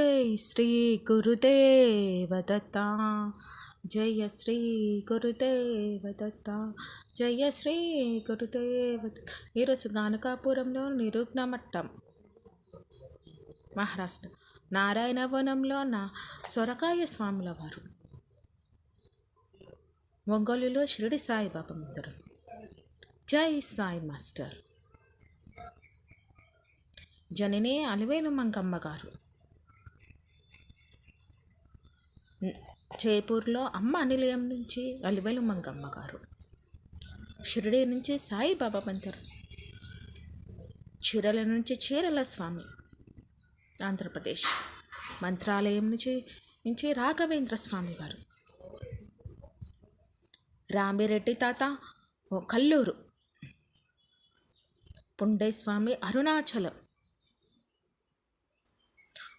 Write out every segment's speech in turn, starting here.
జై శ్రీ గురుదేవ దత్త జయ శ్రీ గురుదేవ దత్త జయ శ్రీ గురుదేవ ఈరోజు గానకాపురంలో నిరుగ్న మట్టం। మహారాష్ట్ర నారాయణవనంలో నా సొరకాయ స్వాముల వారు ఒంగోలులో షిరిడి సాయిబాబా మిత్రుడు జై సాయి మాస్టర్। జననే అలివేలు మంగమ్మ గారు। జైపూర్లో అమ్మ నిలయం నుంచి అలివేలు మంగమ్మ గారు. షిరిడి నుంచి సాయిబాబా మందిర్ చీరల నుంచి చీరల స్వామి. ఆంధ్రప్రదేశ్. మంత్రాలయం నుంచి నుంచి రాఘవేంద్ర స్వామి గారు. రామిరెడ్డి తాత కల్లూరు. పుండే స్వామి అరుణాచలం.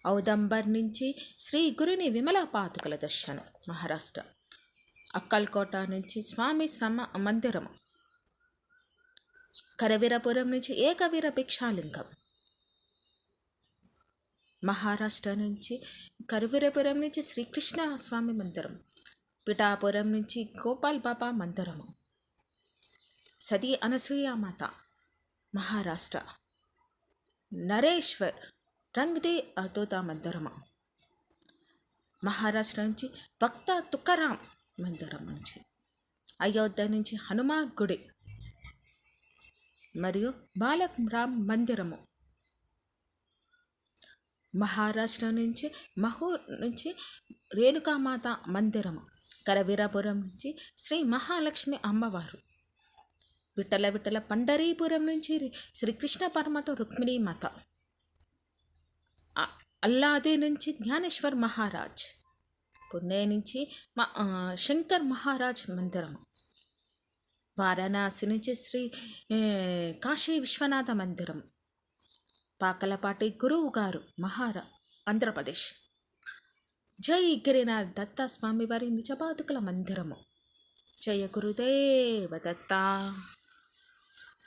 ఔదంబర్ నుంచి శ్రీ గురుని విమలా పాతుకల దర్శనం మహారాష్ట్ర. అక్కల్కోట నుంచి స్వామి సమ మందిరము కరవీరపురం నుంచి ఏకవీర భిక్షాలింగం. మహారాష్ట్ర నుంచి కరవీరపురం నుంచి శ్రీకృష్ణ స్వామి మందిరం. పిఠాపురం నుంచి గోపాల్ బాబా మందిరము సతీ అనసూయ మాత మహారాష్ట్ర. నరేశ్వర్ రంగ్దే అదోత మందిరము మహారాష్ట్ర నుంచి భక్త తుకారాం మందిరం నుంచి అయోధ్య నుంచి హనుమాన్ గుడి మరియు బాలక్ రామ్ మందిరము మహారాష్ట్ర నుంచి మహూర్ నుంచి రేణుకామాత మందిరము కరవీరాపురం నుంచి శ్రీ మహాలక్ష్మి అమ్మవారు విఠల విఠల పండరీపురం నుంచి శ్రీకృష్ణ పరమత రుక్మిణీ మాత అల్లాదే నుంచి జ్ఞానేశ్వర్ మహారాజ్. పుణే నుంచి మా శంకర్ మహారాజ్ మందిరము వారణాసి నుంచి శ్రీ కాశీ విశ్వనాథ మందిరం. పాకలపాటి గురువు గారు మహారా ఆంధ్రప్రదేశ్. జై గిరినాథ్ దత్త స్వామివారి నిజపాదుకుల మందిరము. జయ గురుదేవ దత్త.